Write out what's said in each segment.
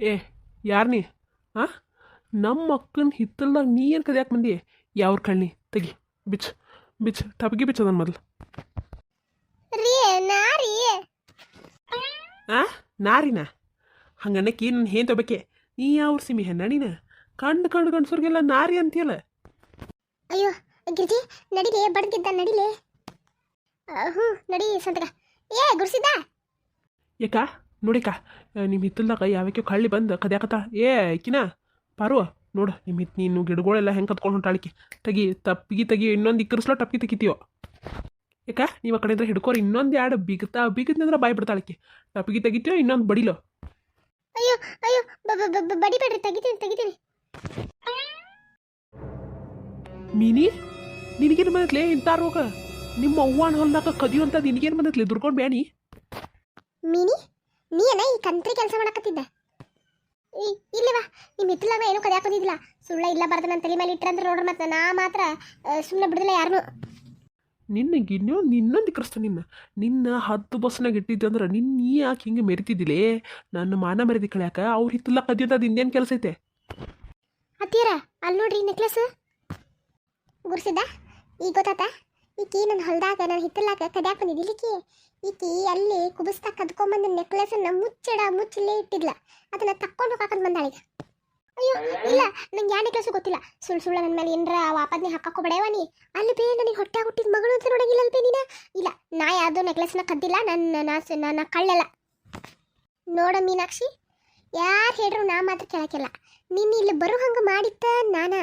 ಏ ಯಾರು ನೀ? ಹಾಂ ನಮ್ಮ ಅಕ್ಕನ ಹಿತ್ತಲ್ದಾಗ ನೀ ಏನು ಕದ್ಯಾಕೆ ಬಂದಿ? ಯಾವ್ರ ಕಳ್ಳಿ ತೆಗಿ. ಬಿಚ್ ಬಿಚ್ ತಪ್ಗಿ ಬಿಚ್ ಅದನ್ನ ಮೊದಲು. ಆ? ನಾರಿನ ಹಂಗನ್ನಕ್ಕೆ ನನ್ನ ಹೇನ್ ತಗೋಬೇಕೆ ನೀ ಯಾವ್ರ ಸಿಮಿ ಹೆಣ್ಣ ನೀನ? ಕಂಡು ಕಂಡು ಗಂಡಸರಿಗೆಲ್ಲ ನಾರಿ ಅಂತೀಯಲ್ಲ? ಅಯ್ಯೋ ಗಿರಿಜಿ ನಡಿಲೆ ಬಡ್ದಿದ್ದ ನಡಿಲೆ. ಹ್ಞೂ ನಡಿ ಸಂತಕ ಏ ಗುರ್ಸಿದ್ದ? ಯಾಕ? ನೋಡಿಕ ನಿಮ್ಮ ಹಿತ್ತಲ್ದಾಗ ಯಾವಕ್ಕೆ ಕಳ್ಳಿ ಬಂದು ಕದ್ಯಾಕತ್ತ? ಏ ಕಿನ ಪಾರು ನೋಡು ನಿಮ್ಮ ಹಿತ್ ನೀನು ಗಿಡಗಳೆಲ್ಲ ಹೆಂಗೆ ಕತ್ಕೊಂಡು ಹೊಂಟಾಳಿಕೆ. ತೆಗಿ ತಪ್ಪಿಗೆ ತೆಗಿ ಇನ್ನೊಂದು ಇಕ್ಕರಿಸ್ಲೋ ಟಪ್ಪಿಗೆ ತೆಗಿತೀವೋ ಯಾಕ ನೀವು ಆ ಕಡೆ ಇದ್ರೆ ಹಿಡ್ಕೋರಿ ಇನ್ನೊಂದು ಎರಡು ಬಿಗುತ್ತಾ ಬಿಗುತ್ತಂದ್ರೆ ಬಾಯಿ ಬಿಡ್ತಾಳಿಕೆ. ಟಪ್ಪಿಗೆ ತೆಗಿತೀಯೋ ಇನ್ನೊಂದು ಬಡಿಲೋ. ಅಯ್ಯೋ ಅಯ್ಯೋ ಬಡಿಬೇಡ್ರಿ ತೆಗಿತೀನಿ ತೆಗಿತೀನಿ. ಮೀನಿ ನಿನಗೇನು ಬಂದತ್ಲೆ ಇಂಥ ರೋಗ? ನಿಮ್ಮ ಅವ್ವನ ಹೊಲ್ದಾಗ ಕದಿಯುವಂಥ ನಿನಗೇನು ಬಂದತ್ಲೆ? ದುರ್ಕೊಂಡು ಬ್ಯಾಣಿ ಮೀನಿ? ನೀ ಏನ ಈ ಕಂತ್ರಿ ಕೆಲಸ ಮಾಡಕತ್ತಿದ್ದ? ಈ- ಇಲ್ಲವಾ ನಿಮ್ಮ ಹಿತ್ತಲಾಗ ಏನು ಕದ್ಯಾಕ ಬಂದಿದ್ದಿಲ್ಲ. ಸುಳ್ಳ ಇಲ್ಲ ಬರ್ದ ನನ್ನ ತಲೆ ಮೇಲೆ ಅಂದ್ರೆ ನೋಡ್ರಿ ಮತ್ತೆ ನಾ ಮಾತ್ರ ಸುಮ್ಮನೆ ಬಿಡುದಿಲ್ಲ ಯಾರನ್ನು ನಿನ್ನ ಇನ್ನೊಂದು ನಿನ್ನೊಂದು ಇಕ್ಕರಿಸ್ತ ನಿನ್ನ. ನಿನ್ನ ಹತ್ತು ಬಸ್ನಾಗ ಇಟ್ಟಿದ್ದೆ ಅಂದ್ರೆ ನಿನ್ನ ನೀ ಯಾಕೆ ಹಿಂಗೆ ಮೆರಿತಿದ್ದಿಲೇ? ನನ್ನ ಮಾನ ಮರೆದಿ ಕಳ್ಯಾಕ ಅವ್ರ ಹಿತ್ತಲ್ಲ ಅದು ಇನ್ನೇನು ಕೆಲಸ ಐತೆ? ಅತ್ತೀರ ಅಲ್ಲಿ ನೋಡ್ರಿ ನೆಕ್ಲೆಸ್. ಗುರ್ಸಿದ್ದ? ಈಗ ಗೊತ್ತಾತ? ಈಕಿ ನನ್ನ ಹೊಲ್ದಾಗ ನನ್ನ ಹಿತ್ತಲಾಗ ಕದ್ಯಾಕ ಬಂದಿದ್ದಿಲಿಕ್ಕಿ ಈಕಿ ಅಲ್ಲಿ ಕುಬಸ್ತಾ ಕದ್ಕೊಂಬಂದ ನೆಕ್ಲೆಸನ್ನ ಮುಚ್ಚಿಡ, ಮುಚ್ಚಲೇ ಇಟ್ಟಿದ್ಲ. ಅದನ್ನ ತಕ್ಕೊಂಡು ಬಂದಾಳ ಬಂದಾಳೀಗ ಅಯ್ಯೋ, ಇಲ್ಲ, ನಂಗೆ ಯಾವ ನೆಕ್ಲೆಸ್ ಗೊತ್ತಿಲ್ಲ. ಸುಳ್ಳು ಸುಳ್ಳು ನನ್ನ ಮೇಲೆ ಏನರ ವಾಪದ್ನಿ ಹಾಕಕ್ಕೂ ನೀ. ಅಲ್ಲಿ ಬೇ ನನಗೆ ಹೊಟ್ಟೆ ಹುಟ್ಟಿದ ಮಗಳು ಅಂತ ನೋಡಂಗಿಲ್ಲ ಅಲ್ಪೇ ನೀನ? ಇಲ್ಲ ನಾ ಯಾವ್ದು ನೆಕ್ಲೆಸ್ನ ಕದ್ದಿಲ್ಲ ನನ್ನ ನಾ ನನ್ನ ಕಳ್ಳಲ್ಲ. ನೋಡ ಮೀನಾಕ್ಷಿ. ಯಾರು ಹೇಳ್ರು ನಾ ಮಾತ್ರ ಕೇಳಕ್ಕಿಲ್ಲ. ನೀನು ಇಲ್ಲಿ ಬರೋ ಹಂಗೆ ಮಾಡಿತ್ತ ನಾನ?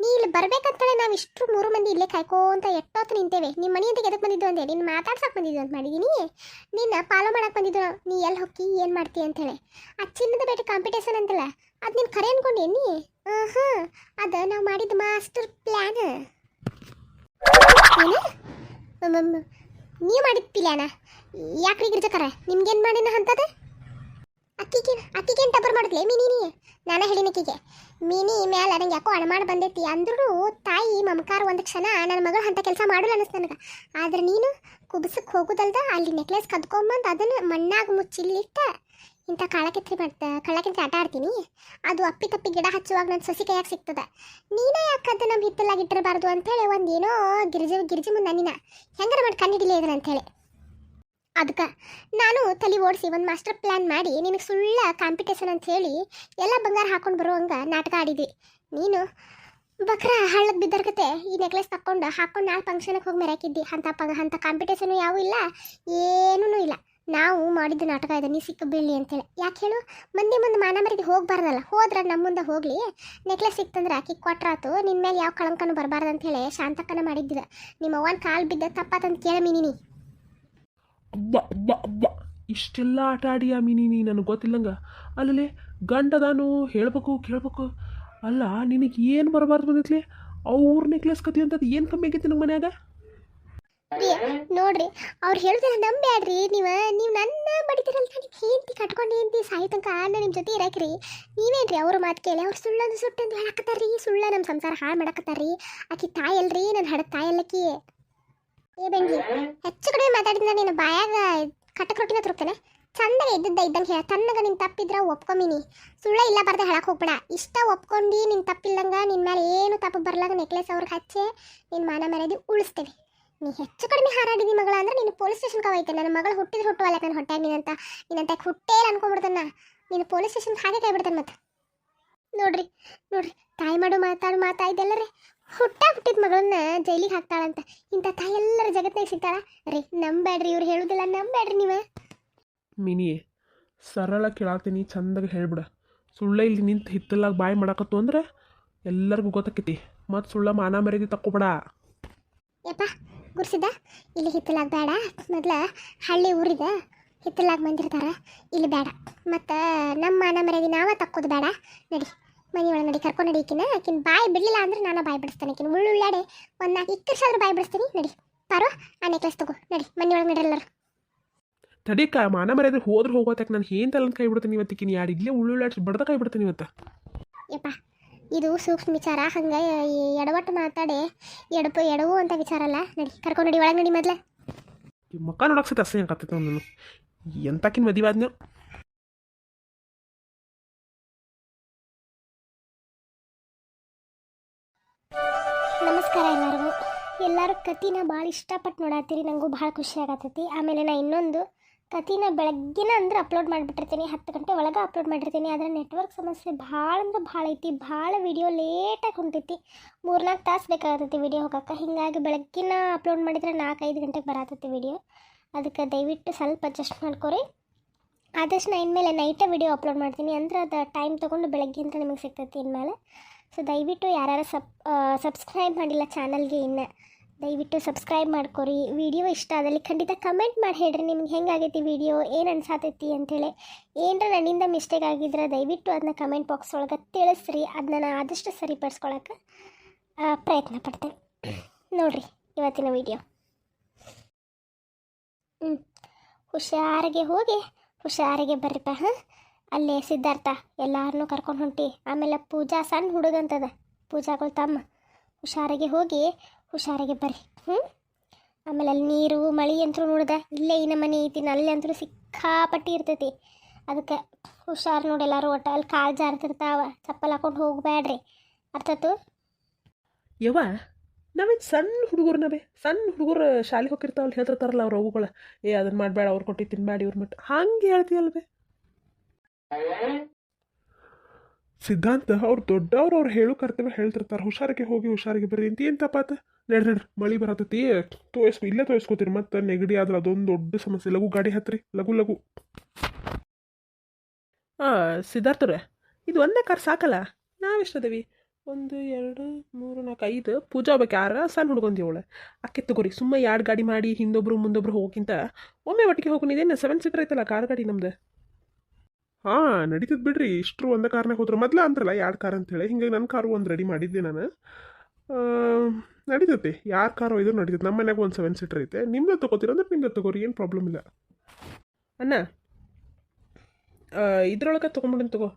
ನೀ ಇಲ್ಲಿ ಬರ್ಬೇಕಂತೇಳಿ ನಾವು ಇಷ್ಟು ಮೂರು ಮಂದಿ ಇಲ್ಲೇ ಕಾಯ್ಕೋಂತ ಎಷ್ಟೊತ್ತು ನಿಂತೇವೆ. ನಿಮ್ಮ ಮನೆ ಅಂತ ಎದಕ್ಕೆ ಬಂದಿದ್ದು ಅಂದೆ? ನಿನ್ನ ಮಾತಾಡ್ಸಕ್ಕೆ ಬಂದಿದ್ದು ಅಂತ ಮಾಡಿದ್ದೀನಿ ನಿನ್ನ ಫಾಲೋ ಮಾಡಕ್ಕೆ ಬಂದಿದ್ದು ನೀ ಎಲ್ಲಿ ಹೊಕ್ಕಿ, ಏನು ಮಾಡ್ತಿ ಅಂತೇಳಿ ಆ ಚಿನ್ನದ ಬೇಟೆ ಕಾಂಪಿಟೇಷನ್ ಅಂತಲ್ಲ, ಅದು ನೀನು ಕರೆ ಅನ್ಕೊಂಡೇನಿ ಹಾಂ ಅದು ನಾವು ಮಾಡಿದ ಮಾಸ್ಟರ್ ಪ್ಲ್ಯಾನ್ ಏನು? ನೀವು ಮಾಡಿದ ಪ್ಲ್ಯಾನ ಯಾಕ್ರಿ ಗಿರ್ಜಕರ? ನಿಮ್ಗೇನು ಮಾಡಿನ ಅಂತದ ಅಕ್ಕಿಗೆ ಅಕ್ಕಿಗೇನು ಟಬರ್ ಮಾಡಿದ್ಲೆ? ಮೀನಿ ನಾನು ಹೇಳಿನಕ್ಕಿಗೆ ಮಿನಿ ಮ್ಯಾಲ ನಂಗೆ ಯಾಕೋ ಅಣಮಾಡ ಬಂದೈತಿ. ಅಂದ್ರೂ ತಾಯಿ ಮಮಕಾರ ಒಂದು ಕ್ಷಣ ನನ್ನ ಮಗಳು ಅಂತ ಕೆಲಸ ಮಾಡಲ್ಲ ಅನಿಸ್ತು ನನಗೆ. ಆದ್ರೆ ನೀನು ಕುಬ್ಸಕ್ಕೆ ಹೋಗೋದಲ್ದ, ಅಲ್ಲಿ ನೆಕ್ಲೆಸ್ ಕದ್ಕೊಂಬಂದು ಅದನ್ನು ಮಣ್ಣಾಗ ಮುಚ್ಚಿಲ್ಲಿಟ್ಟ ಇಂಥ ಕಾಳಕೆತ್ರಿ ಮಾಡ್ತ, ಕಳ್ಳಕೆತ್ರಿ ಆಟ ಆಡ್ತೀನಿ. ಅದು ಅಪ್ಪಿ ತಪ್ಪಿ ಗಿಡ ಹಚ್ಚುವಾಗ ನನ್ನ ಸಸಿ ಕೈಯಾಗ ಸಿಗ್ತದ. ನೀನೇ ಯಾಕಂತ ನಮ್ಮ ಹಿತ್ತಲಾಗಿ ಇಟ್ಟಿರಬಾರ್ದು ಅಂತೇಳಿ ಒಂದೇನೋ ಗಿರಿಜಿ ಗಿರಿಜಿ ಮುಂದೆ ನೀನ. ಹೆಂಗಾರ ಮಾಡಿ ಕಣ್ಣಿಡಿಲೇ ಇದನ್ನ ಅಂತೇಳಿ ಅದಕ್ಕೆ ನಾನು ತಲೆ ಓಡಿಸಿ ಒಂದು ಮಾಸ್ಟರ್ ಪ್ಲ್ಯಾನ್ ಮಾಡಿ ನಿನಗೆ ಸುಳ್ಳ ಕಾಂಪಿಟೇಷನ್ ಅಂತ ಹೇಳಿ ಎಲ್ಲ ಬಂಗಾರ ಹಾಕೊಂಡು ಬರುವಂಗ ನಾಟಕ ಆಡಿದ್ವಿ. ನೀನು ಬಕ್ರ ಹಳ್ಳಕ್ಕೆ ಬಿದ್ದರ್ಗತೆ ಈ ನೆಕ್ಲೆಸ್ ತಕ್ಕೊಂಡು ಹಾಕೊಂಡು ನಾಳೆ ಫಂಕ್ಷನ್ಗೆ ಹೋಗಿ ಮೆರಾಕಿದ್ದಿ. ಅಂತ ಪಗ ಅಂತ ಕಾಂಪಿಟೇಷನು ಯಾವೂ ಇಲ್ಲ ಏನೂ ಇಲ್ಲ. ನಾವು ಮಾಡಿದ್ದು ನಾಟಕ ಇದೆ, ನೀ ಸಿಕ್ಕ ಬೀಳಿ ಅಂತೇಳಿ ಯಾಕೆ ಹೇಳು? ಮಂದಿ ಮುಂದೆ ಮಾನ ಮರಿಗೆ ಹೋಗ್ಬಾರ್ದಲ್ಲ ಹೋದ್ರೆ ನಮ್ಮ ಮುಂದೆ ಹೋಗಲಿ. ನೆಕ್ಲೆಸ್ ಸಿಕ್ತಂದ್ರೆ ಆಕಿ ಕೊಟ್ರಾತು ನಿನ್ನ ಮೇಲೆ ಯಾವ ಕಳಂಕನೂ ಬರಬಾರ್ದು ಅಂತೇಳಿ ಶಾಂತಕ್ಕನ ಮಾಡಿದ್ದಿದೆ. ನಿಮ್ಮ ಅವ್ವನ ಕಾಲು ಬಿದ್ದ ತಪ್ಪಾತಂತ ಕೇಳ ನೀ ಇಷ್ಟೆಲ್ಲ ಆಟ ಆಡಿ ನೀ ನನಗೆ ಗೊತ್ತಿಲ್ಲಂಗ. ಅಲ್ಲಲೇ, ಗಂಡದಾನು ಹೇಳ್ಬೇಕು, ಕೇಳ್ಬೇಕು. ಅಲ್ಲ, ನಿನಗೆ ಏನು ಬರಬಾರ್ದು ಬಂದಿತ್ಲಿ? ಅವ್ರ ನೆಕ್ಲೆಸ್ ಅಂತ ಏನು ಕಮ್ಮಿ ಆಗೈತಿ ನಮ್ಮ ಮನ್ಯಾಗ? ನೋಡ್ರಿ, ಅವ್ರು ಹೇಳ್ತಾರೆ ನಂಬ್ಯಾಡ್ರಿ. ನೀವು ನೀವು ನನ್ನ ಬಡಿತೀರಲ್ಲ ನನಗೆ ಹೆಂಡತಿ ಕಟ್ಕೊಂಡು ಹೆಂಡತಿ ಸಾಯಿ ತನಕ ನಿಮ್ಮ ಜೊತೆ ಇರಾಕ್ರಿ. ನೀವೇನ್ರಿ ಅವ್ರ ಮಾತು ಕೇಳಿ, ಅವ್ರು ಸುಳ್ಳಂದು ಸುಟ್ಟಂದು ಹೇಳಕತ್ತಾರ್ರಿ, ಸುಳ್ಳ ನಮ್ಮ ಸಂಸಾರ ಹಾಳು ಮಾಡಕತ್ತಾರ್ರಿ. ಆಕಿ ತಾಯಲ್ರಿ ನನ್ನ ಹಡ ತಾಯಲ್ಲಕಿ ಏ ಬೆಂಗಿ ಹೆಚ್ಚು ಕಡಿಮೆ ಮಾತಾಡಿದ ನೀನು ಬಾಯಾಗ ಕಟ್ಟಕ್ ರೊಟ್ಟಿನ ತುರುಕ್ತಾನೆ? ಚಂದಾಗ ಇದ್ದದ್ದ ಇದ್ದಂಗೆ ಹೇಳ ತನ್ನಗ ನಿನ್ ತಪ್ಪಿದ್ರ ಒಪ್ಕೊಂಬಿನಿ ಸುಳ್ಳ ಇಲ್ಲ ಬರ್ದೆ ಹೇಳಕ್ ಹೋಗ್ಬೇಡ. ಇಷ್ಟ ಒಪ್ಕೊಂಡಿ ನಿನ್ ತಪ್ಪಿಲ್ಲಂಗ ನಿನ್ ಮೇಲೆ ಏನು ತಪ್ಪು ಬರ್ಲಂಗ ನೆಕ್ಲೆಸ್ ಅವ್ರಿಗೆ ಹಚ್ಚೆ, ನಿನ್ ಮಾನ ಮರ್ಯಾದೆ ಉಳಿಸ್ತೇವೆ ನೀ ಹೆಚ್ಚು ಕಡಿಮೆ ಹಾರಾಡಿದಿ ಮಗಳ ಅಂದ್ರೆ ನೀನು ಪೊಲೀಸ್ ಸ್ಟೇಷನ್ ಕವೈತೆ ನನ್ನ ಮಗಳು ಹುಟ್ಟಿದ್ರೆ ಹುಟ್ಟುವಲ್ಲ ನನ್ನ ಹೊಟ್ಟೆ ನೀನಂತ ನೀನಂತ ಹುಟ್ಟೇ ಅನ್ಕೊಂಡ್ಬಿಡ್ತಾನ. ನೀನು ಪೊಲೀಸ್ ಸ್ಟೇಷನ್ ಹಾಗೆ ಕೈ ಬಿಡ್ತಾನೆ ಮತ್ತೆ. ನೋಡ್ರಿ ನೋಡ್ರಿ, ತಾಯಿ ಮಾಡು ಮಾತಾಡು ಮಾತಾ ಇದೆಲ್ಲರೇ ಹುಟ್ಟ ಹುಟ್ಟಿದ ಮಗಳನ್ನ ಜೈಲಿಗೆ ಹಾಕ್ತಾಳಂತ. ಇಂಥ ತಾಯಿ ಎಲ್ಲರ ಜಗತ್ತಿನಾಗ ಸಿಗ್ತಾಳ? ರೀ ನಂಬೇಡ್ರಿ ಇವ್ರು ಹೇಳುದಿಲ್ಲ ನಂಬೇಡ್ರಿ ನೀವ. ಮಿನಿ ಸರಳ ಕೇಳಾತೀನಿ ಚಂದಾಗ ಹೇಳ್ಬಿಡ. ಸುಳ್ಳ ಇಲ್ಲಿ ನಿಂತು ಹಿತ್ತಲಾಗ ಬಾಯಿ ಮಾಡಾಕತ್ತು ಅಂದ್ರೆ ಎಲ್ಲರಿಗೂ ಗೊತ್ತಾಕೈತಿ. ಮತ್ತು ಸುಳ್ಳ ಮಾನ ಮರ್ಯಾದೆ ತಕ್ಕೋಬೇಡ. ಯಪ್ಪ ಗುರ್ಸಿದ್ದ? ಇಲ್ಲಿ ಹಿತ್ತಲಾಗ ಬೇಡ ಮೊದ್ಲ ಹಳ್ಳಿ ಊರಿದ ಹಿತ್ತಲಾಗ ಬಂದಿರ್ತಾರ ಇಲ್ಲಿ ಬೇಡ ಮತ್ತು ನಮ್ಮ ಮಾನ ಮರ್ಯಾದೆ ನಾವ ತಕ್ಕೋದು ಬೇಡ ನಡಿ. ಮನೆ ಒಳಗೆ ನಡಿ ಕರ್ಕೊಂಡು ನಡಿ ಈಕಿನ. ಆಕಿನ ಬಾಯಿ ಬಿಡಲಿಲ್ಲ ಅಂದ್ರೆ ನಾನು ಬಾಯಿ ಬಿಡಿಸ್ತೇನೆ. ಆಕಿನ ಉಳ್ಳುಳ್ಳಾಡೆ ಒಂದು ನಾಲ್ಕು ಇಕ್ಕರ್ಸಾದ್ರೆ ಬಾಯಿ ಬಿಡಿಸ್ತೀನಿ. ನಡಿ. ಪಾರು ಆ ನೆಕ್ಲೆಸ್ ತಗೋ. ನಡಿ ಮನೆ ಒಳಗೆ ನಡಿ ಎಲ್ಲರೂ ತಡಿಕ ಮಾನ ಮರ್ಯಾದ್ರೆ ಹೋದ್ರೆ ಹೋಗೋತಕ್ಕೆ ನಾನು ಏನು ತಲೆ ಕೈ ಬಿಡ್ತೀನಿ ಇವತ್ತಿಕಿನ ಯಾರು ಇಲ್ಲೇ ಉಳ್ಳುಳ್ಳಾಡ್ಸಿ ಬಡ್ದ ಕೈ ಬಿಡ್ತೀನಿ ಇವತ್ತು. ಯಪ್ಪ ಇದು ಸೂಕ್ಷ್ಮ ವಿಚಾರ. ಹಂಗೆ ಎಡವಟ್ಟು ಮಾತಾಡಿ ಎಡಪು ಎಡವು ಅಂತ ವಿಚಾರ ಅಲ್ಲ. ನಡಿ ಕರ್ಕೊಂಡು ನಡಿ ಒಳಗೆ ನಡಿ ಮೊದಲೇ. ಈ ಮಕ್ಕ ನೋಡಕ್ಕೆ ಸತಿ ಅಸಹ್ಯ ಆಗತ್ತೈತೆ ನಾನು ಎಂತಕ್ಕಿನ ಮದುವೆ ಕತಿನ ಭಾಳ ಇಷ್ಟಪಟ್ಟು ನೋಡತ್ತೀರಿ ನನಗೂ ಭಾಳ ಖುಷಿ ಆಗತ್ತೈತಿ. ಆಮೇಲೆ ನಾ ಇನ್ನೊಂದು ಕತಿನ ಬೆಳಗ್ಗಿನ ಅಂದ್ರೆ ಅಪ್ಲೋಡ್ ಮಾಡಿಬಿಟ್ಟಿರ್ತೀನಿ, ಹತ್ತು ಗಂಟೆ ಒಳಗೆ ಅಪ್ಲೋಡ್ ಮಾಡಿರ್ತೀನಿ. ಆದರೆ ನೆಟ್ವರ್ಕ್ ಸಮಸ್ಯೆ ಭಾಳ ಅಂದ್ರೆ ಭಾಳ ಐತಿ, ಭಾಳ ವಿಡಿಯೋ ಲೇಟಾಗಿ ಹೊಂಟೈತಿ. ಮೂರ್ನಾಲ್ಕು ತಾಸು ಬೇಕಾಗತ್ತೈತಿ ವಿಡಿಯೋ ಹೋಗಕ್ಕೆ ಹಿಂಗಾಗಿ ಬೆಳಗ್ಗಿನ ಅಪ್ಲೋಡ್ ಮಾಡಿದ್ರೆ ನಾಲ್ಕೈದು ಗಂಟೆಗೆ ಬರತ್ತೈತಿ ವಿಡಿಯೋ ಅದಕ್ಕೆ ದಯವಿಟ್ಟು ಸ್ವಲ್ಪ ಅಡ್ಜಸ್ಟ್ ಮಾಡ್ಕೊರಿ. ಆದಷ್ಟು ನಾ ಇನ್ಮೇಲೆ ನೈಟೇ ವೀಡಿಯೋ ಅಪ್ಲೋಡ್ ಮಾಡ್ತೀನಿ. ಅಂದ್ರೆ ಅದು ಟೈಮ್ ತೊಗೊಂಡು ಬೆಳಗ್ಗೆ ಅಂತ ನಿಮಗೆ ಸಿಗ್ತೈತಿ ಇನ್ಮೇಲೆ. ಸೊ ದಯವಿಟ್ಟು ಯಾರು ಸಬ್ ಸಬ್ಸ್ಕ್ರೈಬ್ ಮಾಡಿಲ್ಲ ಚಾನಲ್ಗೆ ಇನ್ನು, ದಯವಿಟ್ಟು ಸಬ್ಸ್ಕ್ರೈಬ್ ಮಾಡ್ಕೊರಿ. ವಿಡಿಯೋ ಇಷ್ಟ ಆದಲ್ಲಿ ಖಂಡಿತ ಕಮೆಂಟ್ ಮಾಡಿ ಹೇಳ್ರಿ. ನಿಮ್ಗೆ ಹೆಂಗಾಗೈತಿ ವಿಡಿಯೋ? ಏನು ಅನ್ಸಾತೈತಿ ಅಂಥೇಳಿ ಏನರ ನನ್ನಿಂದ ಮಿಸ್ಟೇಕ್ ಆಗಿದ್ರೆ ದಯವಿಟ್ಟು ಅದನ್ನ ಕಮೆಂಟ್ ಬಾಕ್ಸ್ ಒಳಗೆ ತಿಳಿಸ್ರಿ. ಅದನ್ನ ನಾನು ಆದಷ್ಟು ಸರಿಪಡಿಸ್ಕೊಳಕ್ಕೆ ಪ್ರಯತ್ನ ಪಡ್ತೇನೆ. ನೋಡ್ರಿ ಇವತ್ತಿನ ವಿಡಿಯೋ. ಹ್ಞೂ ಹುಷಾರಿಗೆ ಹೋಗಿ, ಹುಷಾರಿಗೆ ಬರ್ರಿಪ್ಪ ಹಾಂ. ಅಲ್ಲೇ ಸಿದ್ಧಾರ್ಥ ಎಲ್ಲಾರನ್ನೂ ಕರ್ಕೊಂಡು ಹೊಂಟಿ. ಆಮೇಲೆ ಪೂಜಾ ಸಣ್ಣ ಹುಡುಗಂತದ. ಪೂಜಾಗಳು ತಮ್ಮ. ಹುಷಾರಿಗೆ ಹೋಗಿ, ಹುಷಾರಿಗೆ ಬರ್ರಿ. ಹ್ಞೂ ಆಮೇಲೆ ಅಲ್ಲಿ ನೀರು, ಮಳೆ ಅಂತೂ ನೋಡ್ದ. ಇಲ್ಲೇ ಈ ಮನೆ ಐತಿ ಅಲ್ಲಿ ಅಂತೂ ಸಿಕ್ಕಾಪಟ್ಟಿ ಇರ್ತೈತಿ. ಅದಕ್ಕೆ ಹುಷಾರು ನೋಡಿ ಎಲ್ಲರೂ ಒಟ್ಟು. ಅಲ್ಲಿ ಕಾಳು ಜಾರ್ತಿರ್ತಾವ ಚಪ್ಪಲ್ ಹಾಕೊಂಡು ಹೋಗ್ಬೇಡ್ರಿ ಅರ್ಥಾತು ಯವ್ವ, ನಾವೇನು ಸಣ್ಣ ಹುಡುಗರು ನಾವೇ? ಸಣ್ಣ ಹುಡುಗರು ಶಾಲೆಗೆ ಹೋಗಿರ್ತಾವಲ್ಲ ಹೇಳ್ತಿರ್ತಾರಲ್ಲ ಅವ್ರು ಅವುಗಳು. ಏ ಅದನ್ನ ಮಾಡಬೇಡ ಅವ್ರು ಕೊಟ್ಟು ತಿನ್ಬೇಡಿ ಇವ್ರ ಮಟ್ಟ. ಹಂಗೆ ಹೇಳ್ತೀಯಲ್ವೇ? ಸಿದ್ಧಾಂತ ಅವ್ರು ದೊಡ್ಡವ್ರು ಅವ್ರು ಹೇಳು ಕರ್ತವ್ಯ ಹೇಳ್ತಿರ್ತಾರೆ. ಹುಷಾರಿಗೆ ಹೋಗಿ, ಹುಷಾರಿಗೆ ಬರ್ರಿ ಅಂತ ಏನು ತಪ್ಪಾತ? ನಡ್ರಿ ನಡ್ರಿ, ಮಳಿ ಬರತೈತಿ. ತೋರಿಸ್ಕೊ ಇಲ್ಲೇ ತೋರಿಸ್ಕೋತೀರಿ ಮತ್ತೆ ನೆಗಡಿ ಆದ್ರೆ ಅದೊಂದು ದೊಡ್ಡ ಸಮಸ್ಯೆ. ಲಘು ಗಾಡಿ ಹತ್ರಿ. ಲಘು ಲಘು. ಹಾಂ ಸಿದ್ಧಾರ್ಥವ್ರೆ ಇದು ಒಂದೇ ಕಾರ್ ಸಾಕಲ್ಲ? ನಾವೆಷ್ಟದೇವಿ ಒಂದು, ಎರಡು, ಮೂರು, ನಾಲ್ಕು, ಐದು. ಪೂಜಾ ಹೋಗ್ಬೇಕು ಯಾರ ಸಣ್ಣ ಹುಡ್ಕೊಂತೀವಳೆ ಅಕ್ಕೆ ತಗೋರಿ ಸುಮ್ಮನೆ ಎರಡು ಗಾಡಿ ಮಾಡಿ ಹಿಂದೊಬ್ರು, ಮುಂದೊಬ್ರು ಹೋಗಿಂತ ಒಮ್ಮೆ ಒಟ್ಟಿಗೆ ಹೋಗೋನಿದೇನು ಸೆವೆನ್ ಸೀಟರ್ ಐತಲ್ಲ, ಕಾರ್ ಗಾಡಿ ನಮ್ದು. ಹಾಂ, ನಡೀತದ ಬಿಡ್ರಿ. ಇಷ್ಟರು ಒಂದೇ ಕಾರ್ನಾಗ ಹೋದ್ರು. ಮೊದಲ ಅಂದ್ರಲ್ಲ, ಎರಡು ಕಾರ್ ಅಂತೇಳಿ. ಹಿಂಗಾಗಿ ನನ್ನ ಕಾರು ಒಂದು ರೆಡಿ ಮಾಡಿದ್ದೆ ನಾನು. ನಡೀತತಿ. ಯಾರ ಕಾರು ಇದ್ರು ನಡೀತೈತೆ? ನಮ್ಮ ಮನೆಯಾಗ ಒಂದು ಸೆವೆನ್ ಸೀಟರ್ ಐತೆ. ನಿಮ್ಮದು ತೊಗೋತೀರ ಅಂದ್ರೆ ನಿಮ್ದು ತಗೋರಿ, ಏನು ಪ್ರಾಬ್ಲಮ್ ಇಲ್ಲ. ಅಣ್ಣ ಇದ್ರೊಳಗೆ ತೊಗೊಂಬಿಡೋಣ ತಗೋ.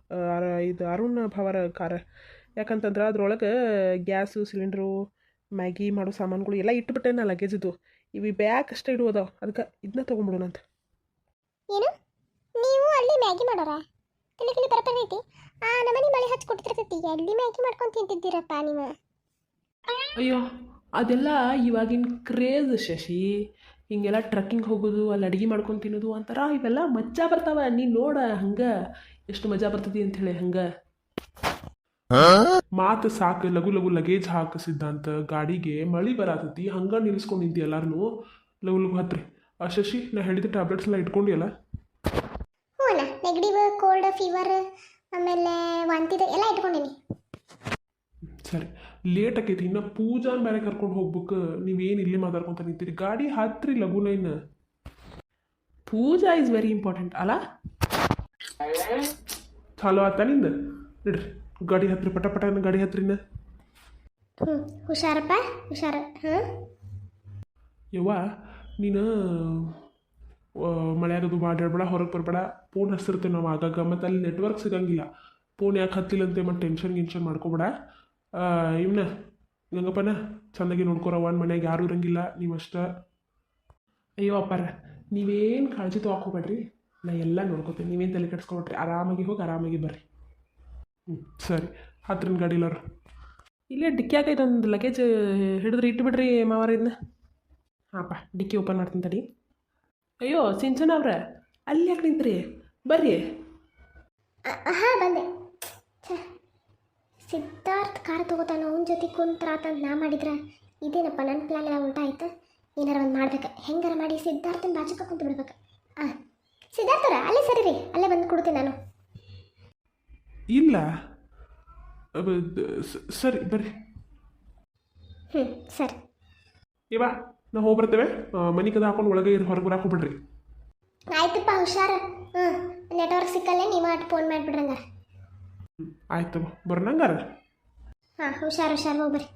ಇದು ಅರುಣ್ ಭವರ ಕಾರ. ಯಾಕಂತಂದ್ರೆ ಅದ್ರೊಳಗೆ ಗ್ಯಾಸು, ಸಿಲಿಂಡ್ರು, ಮ್ಯಾಗಿ ಮಾಡೋ ಸಾಮಾನುಗಳು ಎಲ್ಲ ಇಟ್ಬಿಟ್ಟೆ ನಾ ಇದು ಇವು ಬ್ಯಾಕ್ ಅಷ್ಟೇ ಇಡುವುದಾವ ಅದಕ್ಕೆ ಇದನ್ನ ತೊಗೊಂಬಿಡೋಣ ಅಂತ ಏನು? ಮ್ಯಾಗಿ ಮಾಡೋರ? ತಿಳಿ ತಿಳಿ ಪರಪರ ಐತಿ ಆ ನಮ್ಮನೆ ಮಳೆ ಹಚ್ಚಿ ಕೊಡ್ತಿರ್ತೈತಿ ಎಲ್ಲಿ ಮ್ಯಾಗಿ ಮಾಡ್ಕೊಂಡು ತಿಂತಿದ್ದೀರಪ್ಪ ನೀವು? ಅಯ್ಯೋ, ಅದೆಲ್ಲ ಇವಾಗಿನ ಕ್ರೇಜ್ ಶಶಿ. ಹಿಂಗೆಲ್ಲ ಟ್ರಕ್ಕಿಂಗ್ ಹೋಗೋದು, ಅಲ್ಲಿ ಅಡುಗೆ ಮಾಡ್ಕೊಂಡು ತಿನ್ನೋದು ಒಂಥರ ಇವೆಲ್ಲ ಮಜಾ ಬರ್ತಾವ. ನೀ ನೋಡ ಹಂಗೆ. ಎಷ್ಟು ಮಜಾ ಅಂತ ಅಂಥೇಳಿ ಹಂಗೆ. ಮಾತು ಸಾಕು, ಲಘು ಲಘು ಲಗೇಜ್ ಹಾಕ ಸಿದ್ಧಾಂತ. ಗಾಡಿಗೆ ಮಳಿ ಬರತೈತಿ. ಹಂಗೆ ನಿಲ್ಸ್ಕೊಂಡು ನಿಂತಿ ಎಲ್ಲಾರನು. ಲಘು ಲಘು ಹತ್ರಿ. ಆ ಶಶಿ, ನಾ ಹೇಳಿದ ಟ್ಯಾಬ್ಲೆಟ್ಸ್ ಎಲ್ಲ ಇಟ್ಕೊಂಡಿಯಲ್ಲ ಹ್ಞೂ ಅಣ್ಣ ನೆಗಡಿ ಕೋಲ್ಡ್ ಫೀವರ್ ಆಮೇಲೆ ವಾಂತಿದ ಎಲ್ಲ ಇಟ್ಕೊಂಡೀನಿ. ಸರಿ ಲೇಟ್ ಆಕೈತಿ. ಇನ್ನು ಪೂಜಾನ್ ಬೇರೆ ಕರ್ಕೊಂಡು ಹೋಗ್ಬೇಕು. ನೀವೇನು ಇಲ್ಲಿ ಮಾತಾಡ್ಕೊತ ನಿಂತೀರಿ? ಗಾಡಿ ಹತ್ರಿ ಲಘುನ ಇನ್ನು. ಪೂಜಾ ಇಸ್ ವೆರಿ ಇಂಪಾರ್ಟೆಂಟ್ ಅಲ್ಲ ಚಲೋ ಆತ ನಿಂದ? ನಡ್ರಿ ಗಾಡಿ ಹತ್ರಿ ಪಟ ಪಟನ ಗಾಡಿ ಹತ್ರಿನ ಹ್ಞೂ ಹುಷಾರಪ್ಪ ಹುಷಾರ ಹಾಂ ಯವ್ವ ನೀನು ಮಳೆಯಾಗದು ಮಾಡಬೇಡ ಹೊರಗೆ ಬರಬೇಡ. ಫೋನ್ ಹಚ್ತಿರ್ತೇವೆ ನಾವು ಆಗಾಗ ಮತ್ತು ಅಲ್ಲಿ ನೆಟ್ವರ್ಕ್ ಸಿಗಂಗಿಲ್ಲ. ಫೋನ್ ಯಾಕೆ ಹತ್ತಿಲ್ಲಂತೆ ಮತ್ತು ಟೆನ್ಷನ್ ಗಿನ್ಷನ್ ಮಾಡ್ಕೊಬೇಡ. ಇವನ್ನ ಗಂಗಪ್ಪನ ಚಂದಾಗಿ ನೋಡ್ಕೊರವ ಮನೆಗೆ ಯಾರೂ ಇರಂಗಿಲ್ಲ ನೀವಷ್ಟ ಅಯ್ಯೋ ಅಪ್ಪಾರ, ನೀವೇನು ಕಾಳಜಿ ತೊಗೊಬೇಡ್ರಿ ನಾ ಎಲ್ಲ ನೋಡ್ಕೋತೀನಿ. ನೀವೇನು ತಲೆ ಕೆಡ್ಸ್ಕೊಬೇಡ್ರಿ. ಆರಾಮಾಗಿ ಹೋಗಿ, ಆರಾಮಾಗಿ ಬರ್ರಿ. ಹ್ಞೂ ಸರಿ. ಹತ್ರ ಗಾಡಿ ಇಲ್ಲೇ ಇಲ್ಲೇ ಡಿಕ್ಕಿಯಾಗ ಒಂದು ಲಗೇಜ್ ಹಿಡಿದ್ರೆ ಇಟ್ಬಿಡ್ರಿ ಮಾವಾರಿಂದ ಹಾಂ ಡಿಕ್ಕಿ ಓಪನ್ ಮಾಡ್ತೀನಿ ತಡಿ. ಅಯ್ಯೋ ಸಿಂಚನ ಅವ್ರ. ಅಲ್ಲಿ ಯಾಕೆ ನಿಂತ್ರಿ? ಬರ್ರಿ. ಹಾಂ ಬಂದೆ. ಛೆ, ಸಿದ್ಧಾರ್ಥ್ ಕಾರ್ ತಗೋತಾನ ಅವನ ಜೊತೆ ಕುಂತ್ರಾತಂತ ನಾ ಮಾಡಿದ್ರೆ. ಇದೇನಪ್ಪ ನನ್ನ ಪ್ಲಾನ್ ಎಲ್ಲ ಉಲ್ಟಾ ಆಯ್ತು? ಏನಾರ ಒಂದು ಮಾಡ್ಬೇಕು. ಹೆಂಗಾರ ಮಾಡಿ ಸಿದ್ಧಾರ್ಥನ ಬಾಜುಕ ಕುಂತು ಬಿಡ್ಬೇಕು. ಹಾಂ ಸಿದ್ಧಾರ್ಥರ ಅಲ್ಲೇ ಸರಿ ರೀ. ಅಲ್ಲೇ ಬಂದು ಕೊಡ್ತೀನಿ ನಾನು. ಇಲ್ಲ. ಅಬ್ಬ, ದ- ಸ- ಸರಿ ಬರ್ರಿ. ಹ್ಞೂ ಸರಿ. ಇವ ನಾವು ಹೋಗಿ ಬರ್ತೇವೆ. ಮನೆ ಕದ ಹಾಕೊಂಡು ಒಳಗೆ ಇರು ಹೊರಗೆ ಬರಕ್ಕೆ ಹೋಗ್ಬಿಡ್ರಿ. ಆಯ್ತಪ್ಪ ಹುಷಾರ. ಹ್ಞೂ ನೆಟ್ವರ್ಕ್ ಸಿಕ್ಕಲ್ಲೇ ನೀವು ಅಟ್ ಫೋನ್ ಮಾಡಿಬಿಡ್ರಂಗಾರ ಆಯ್ತು ಬರೋಣಂಗಾರ ಹಾಂ ಹುಷಾರು ಹುಷಾರು ಹೋಗ್ಬರ್ರಿ.